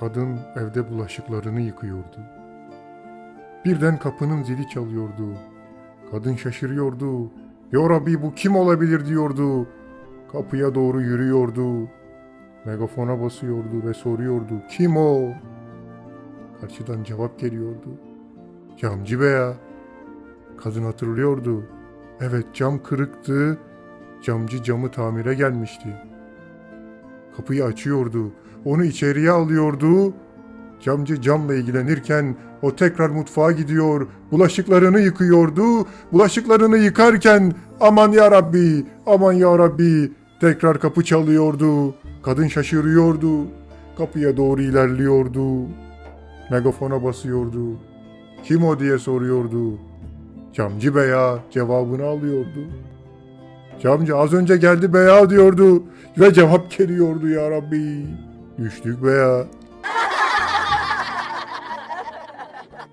Kadın evde bulaşıklarını yıkıyordu. Birden kapının zili çalıyordu. Kadın şaşırıyordu. Ya Rabbi bu kim olabilir diyordu. Kapıya doğru yürüyordu. Megafona basıyordu ve soruyordu. Kim o? Karşıdan cevap geliyordu. Camcı beya. Kadın hatırlıyordu. Evet cam kırıktı. Camcı camı tamire gelmişti. Kapıyı açıyordu. Onu içeriye alıyordu. Camcı camla ilgilenirken o tekrar mutfağa gidiyor. Bulaşıklarını yıkıyordu. Bulaşıklarını yıkarken aman ya Rabbi, aman ya Rabbi tekrar kapı çalıyordu. Kadın şaşırıyordu. Kapıya doğru ilerliyordu. Megafona basıyordu. Kim o diye soruyordu. Camcı beya cevabını alıyordu. Camcı az önce geldi beya diyordu ve cevap geliyordu ya Rabbi. Düştük beya,